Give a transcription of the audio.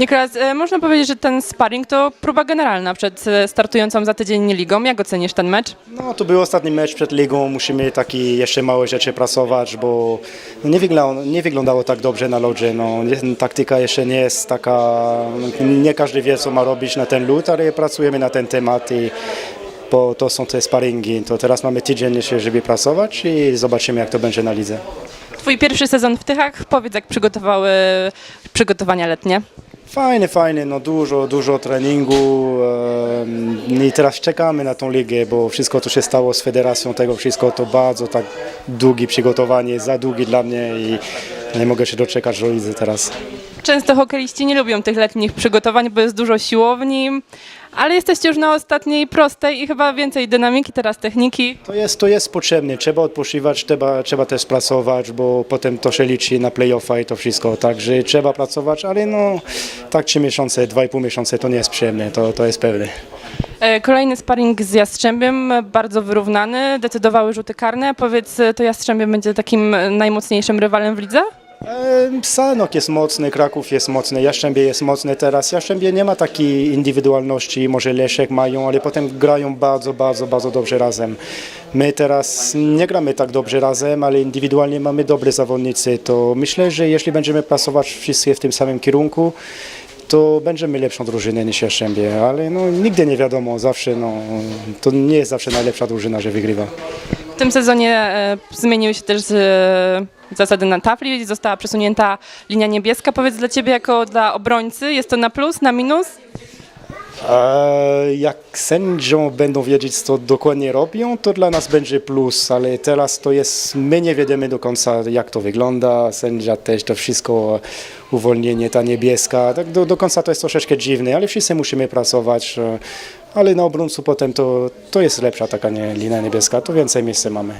Nikolas, e, można powiedzieć, że ten sparring to próba generalna przed e, startującą za tydzień ligą. Jak ocenisz ten mecz? No to był ostatni mecz przed ligą, musimy takie jeszcze małe rzeczy pracować, bo nie wyglądało, nie wyglądało tak dobrze na lodzie. No, taktyka jeszcze nie jest taka, nie każdy wie co ma robić na ten lód, ale pracujemy na ten temat i bo to są te sparingi. To teraz mamy tydzień jeszcze, żeby pracować i zobaczymy jak to będzie na lidze. Twój pierwszy sezon w Tychach. Powiedz, jak przygotowały przygotowania letnie. Fajne, fajne, no dużo, dużo treningu i teraz czekamy na tą ligę, bo wszystko co się stało z federacją, tego wszystko to bardzo tak długie przygotowanie, za długie dla mnie i nie mogę się doczekać do lidzy teraz. Często hokeiści nie lubią tych letnich przygotowań, bo jest dużo siłowni, ale jesteście już na ostatniej prostej i chyba więcej dynamiki, teraz techniki. To jest, to jest potrzebne, trzeba odpoczywać, trzeba, trzeba też pracować, bo potem to się liczy na play-offa i to wszystko, także trzeba pracować, ale no tak trzy miesiące, dwa i pół miesiące to nie jest przyjemne, to, to jest pewne. E, Kolejny sparring z Jastrzębiem, bardzo wyrównany, decydowały rzuty karne. Powiedz, e, to Jastrzębie będzie takim e, najmocniejszym rywalem w lidze? Sanok jest mocny, Kraków jest mocny, Jastrzębie jest mocny teraz. Jastrzębie nie ma takiej indywidualności, może Leszek mają, ale potem grają bardzo, bardzo, bardzo dobrze razem. My teraz nie gramy tak dobrze razem, ale indywidualnie mamy dobre zawodnicy. To myślę, że jeśli będziemy pracować wszyscy w tym samym kierunku, to będziemy lepszą drużynę niż Jastrzębie, ale no, nigdy nie wiadomo, zawsze no, to nie jest zawsze najlepsza drużyna, że wygrywa. W tym sezonie e, zmieniły się też e, zasady na tafli, została przesunięta linia niebieska. Powiedz dla Ciebie jako dla obrońcy, jest to na plus, na minus? Jak sędzią będą wiedzieć, co dokładnie robią, to dla nas będzie plus, ale teraz to jest, my nie wiemy do końca, jak to wygląda. Sędzia też to wszystko, uwolnienie, ta niebieska, tak do, do końca to jest troszeczkę dziwne, ale wszyscy musimy pracować. e, Ale na obrońcu potem to, to jest lepsza taka nie, linia niebieska, to więcej miejsca mamy.